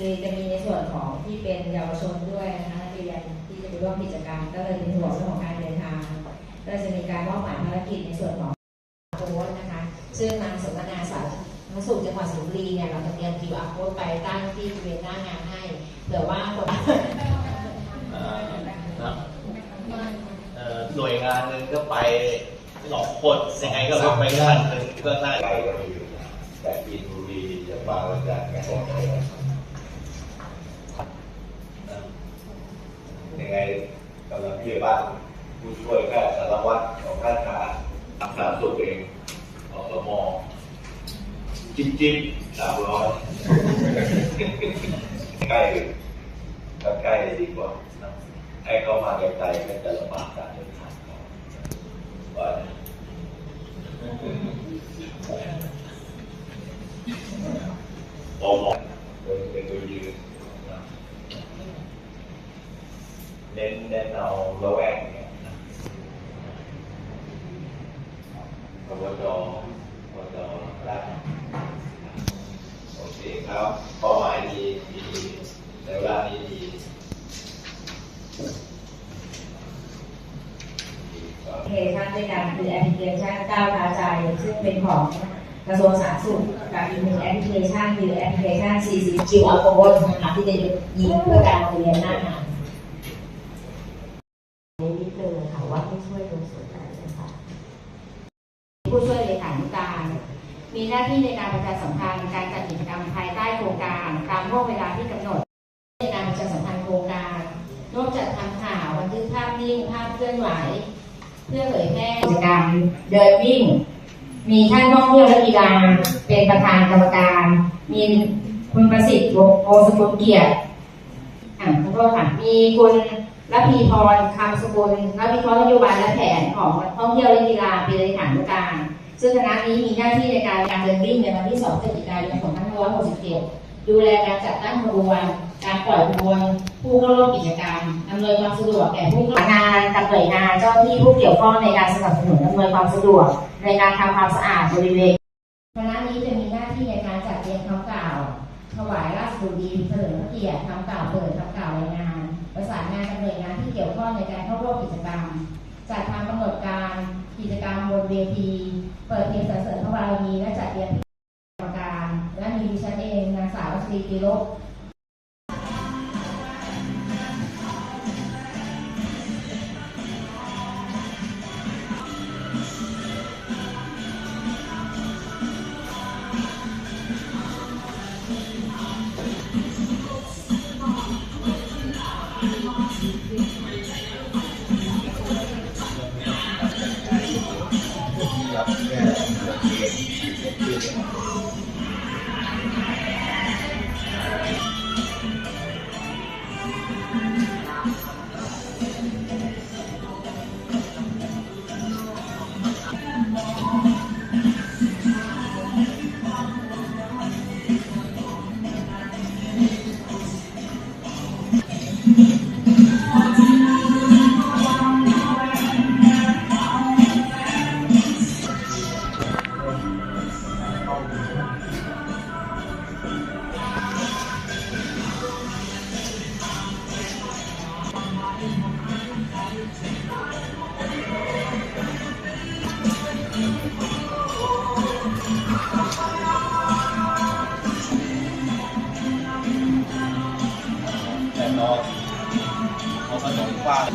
คือจะมีในส่วนของที่เป็นเยาวชนด้วยนะคะนักเรียนที่จะไปร่วมกิจกรรม ก็เลยเป็นห่วงเรื่องของการเดินทาง ก็จะมีการมอบหมายภารกิจในส่วนของโค้ดนะคะ ซึ่งทางสำนักงานสาธารณสุขจังหวัดสิงห์บุรีเนี่ยเราจะเตรียม QR code ไปตั้งที่บริเวณหน้างานให้เผื่อว่าคนเอ่อนะเอ่อหน่วยงานหนึ่งก็ไปสองคนยังไงก็ลงไปท่านหนึ่งก็น่าไกลก็มีอยู่นะแต่ปีนบุรีจะบางระจันก็โอเคยังไง กำลังเพียบ้านผู้ช่วยแพทย์สารวัตรของท่านขารักษาสุขเองอสมจิ๊บจิ๊บสามร้อยใกล้ก็ใกล้ดีกว่าให้เข้ามาไกลๆก็จะลำบากการเดินทางเขาว่า พอเหมาะเป็นเป็นตัวยืนนะ เน้นเน้นเอาระแวกเนี่ยนะกวจวจได้โอเคครับเป้าหมายดีดีในเวลานี้ดีดีครับแอปพลิเคชันด้วยกันคือแอปพลิเคชันก้าวท้าใจ ซึ่งเป็นของกระทรวงสาธารณสุขกับอีกหนึ่งแอปพลิเคชันคือแอปพลิเคชัน CC QR code นะคะที่จะยิงเพื่อการเรียนหน้างาน นิดนึงค่ะว่าผู้ ช่วยตรงส่วนไหนนะคะผู้ช่วยเลขานุการ มีหน้าที่ในการประชาสัมพันธ์การจัดกิจกรรมภายใต้โครงการ ตามห่วงเวลาที่กำหนด ในการประชาสัมพันธ์โครงการร่วมจัดทำข่าวบันทึกภาพนิ่งภาพเคลื่อนไหว เพื่อเผยแพร่กิจกรรมเดินวิ่ง มีท่านท่องเที่ยวและกีฬาเป็นประธานกรรมการ มีคุณประสิทธิ์วงโอสกุลเกียรติอ่าขอโทษค่ะมีคุณ ระพีพรคำสกุลและวิเคราะห์นโยบายและแผนของท่องเที่ยวและกีฬาเป็นเลขานุการ ซึ่งคณะนี้มีหน้าที่ในการการเดินวิ่งในวันที่2พฤศจิกายน2567 ดูแลการจัดตั้งขบวน การปล่อยขบวน ผู้เข้าร่วมกิจกรรมอำนวยความสะดวกแก่ผู้ประกอบการกับหน่วยงานเจ้าที่ผู้เกี่ยวข้องในการสนับสนุนอำนวยความสะดวก ในการทำความสะอาดบริเวณคณะนี้จะมีหน้าที่ในการจัดเตรียมคำกล่าว ถวายราชบุรีเฉลิมพระเกียรติคำกล่าวเปิดคำกล่าวรายงาน ประสานงานกับหน่วยงานที่เกี่ยวข้องในการเข้าร่วมกิจกรรม จัดทำกำหนดการกิจกรรมบนเวที เปิดเพลงสรรเสริญพระบารมีและจัดเตรียมกรรมการ และมีดิฉันเองนางสาววัชรีติโร จน์ แน่นอนเอาขนมปัง